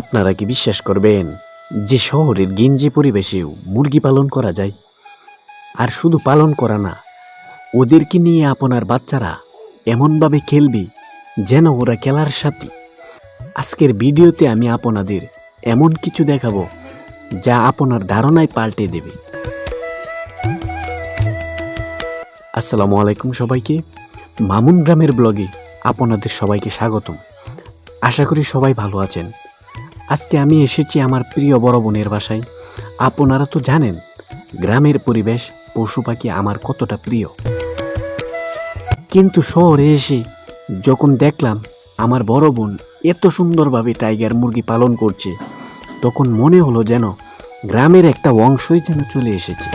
আপনারা কি বিশ্বাস করবেন যে শহরের গিঞ্জি পরিবেশেও মুরগি পালন করা যায়? আর শুধু পালন করা না, ওদেরকে নিয়ে আপনার বাচ্চারা এমনভাবে খেলবে যেন ওরা খেলার সাথী। আজকের ভিডিওতে আমি আপনাদের এমন কিছু দেখাবো যা আপনার ধারণায় পাল্টে দেবে। আসসালামু আলাইকুম সবাইকে। মামুন গ্রামের ব্লগে আপনাদের সবাইকে স্বাগতম। আশা করি সবাই ভালো আছেন। আজকে আমি এসেছি আমার প্রিয় বড় বোনের বাসায়। আপনারা তো জানেন, গ্রামের পরিবেশ পশু পাখি আমার কতটা প্রিয়। কিন্তু শহরে এসে যখন দেখলাম আমার বড় বোন এত সুন্দরভাবে টাইগার মুরগি পালন করছে, তখন মনে হলো যেন গ্রামের একটা অংশই যেন চলে এসেছে।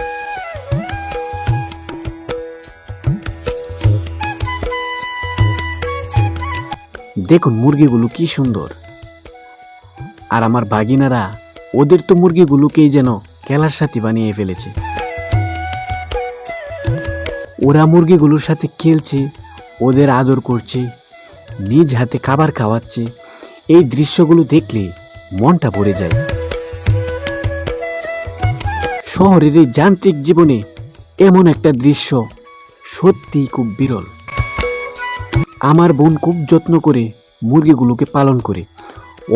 দেখুন মুরগিগুলো কি সুন্দর। আর আমার বাগিনারা ওদের তো মুরগিগুলোকেই যেন খেলার সাথী বানিয়ে ফেলেছে। ওরা মুরগিগুলোর সাথে খেলছে, ওদের আদর করছে, নিজ হাতে খাবার খাওয়াচ্ছে। এই দৃশ্যগুলো দেখলে মনটা ভরে যায়। শহরের এই যান্ত্রিক জীবনে এমন একটা দৃশ্য সত্যিই খুব বিরল। আমার বোন খুব যত্ন করে মুরগিগুলোকে পালন করে।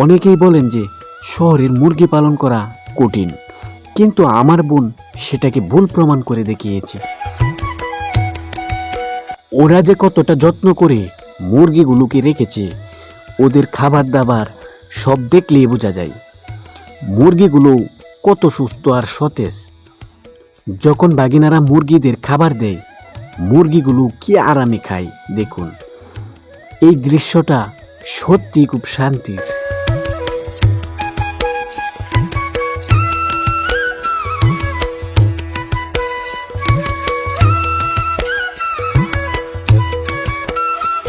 অনেকেই বলেন যে শহরের মুরগি পালন করা কঠিন, কিন্তু আমার বোন সেটাকে ভুল প্রমাণ করে দেখিয়েছে। ওরা যে কতটা যত্ন করে মুরগিগুলোকে রেখেছে, ওদের খাবার দাবার সব দেখলেই বোঝা যায়। মুরগিগুলো কত সুস্থ আর সতেজ। যখন বাগিনারা মুরগিদের খাবার দেয়, মুরগিগুলো কি আরামে খায়, দেখুন। এই দৃশ্যটা সত্যি খুব শান্তির।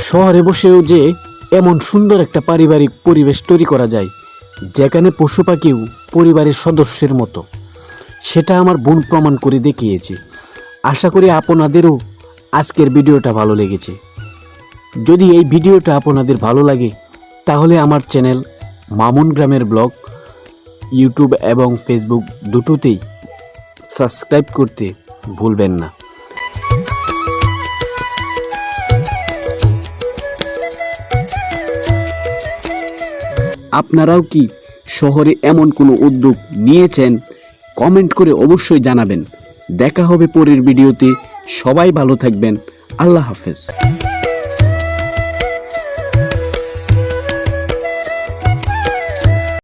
শহরে বসেও যে এমন সুন্দর একটা পারিবারিক পরিবেশ তৈরি করা যায়, যেখানে পশু পাখিও পরিবারের সদস্যের মতো, সেটা আমার বোন প্রমাণ করে দেখিয়েছে। আশা করি আপনাদেরও আজকের ভিডিওটা ভালো লেগেছে। যদি এই ভিডিওটা আপনাদের ভালো লাগে, তাহলে আমার চ্যানেল মামুন গ্রামের ব্লগ, ইউটিউব এবং ফেসবুক দুটোতেই সাবস্ক্রাইব করতে ভুলবেন না। আপনারাও কি শহরে এমন কোনো উদ্যোগ নিয়েছেন? কমেন্ট করে অবশ্যই জানাবেন। দেখা হবে পরের ভিডিওতে। সবাই ভালো থাকবেন। আল্লাহ হাফেজ।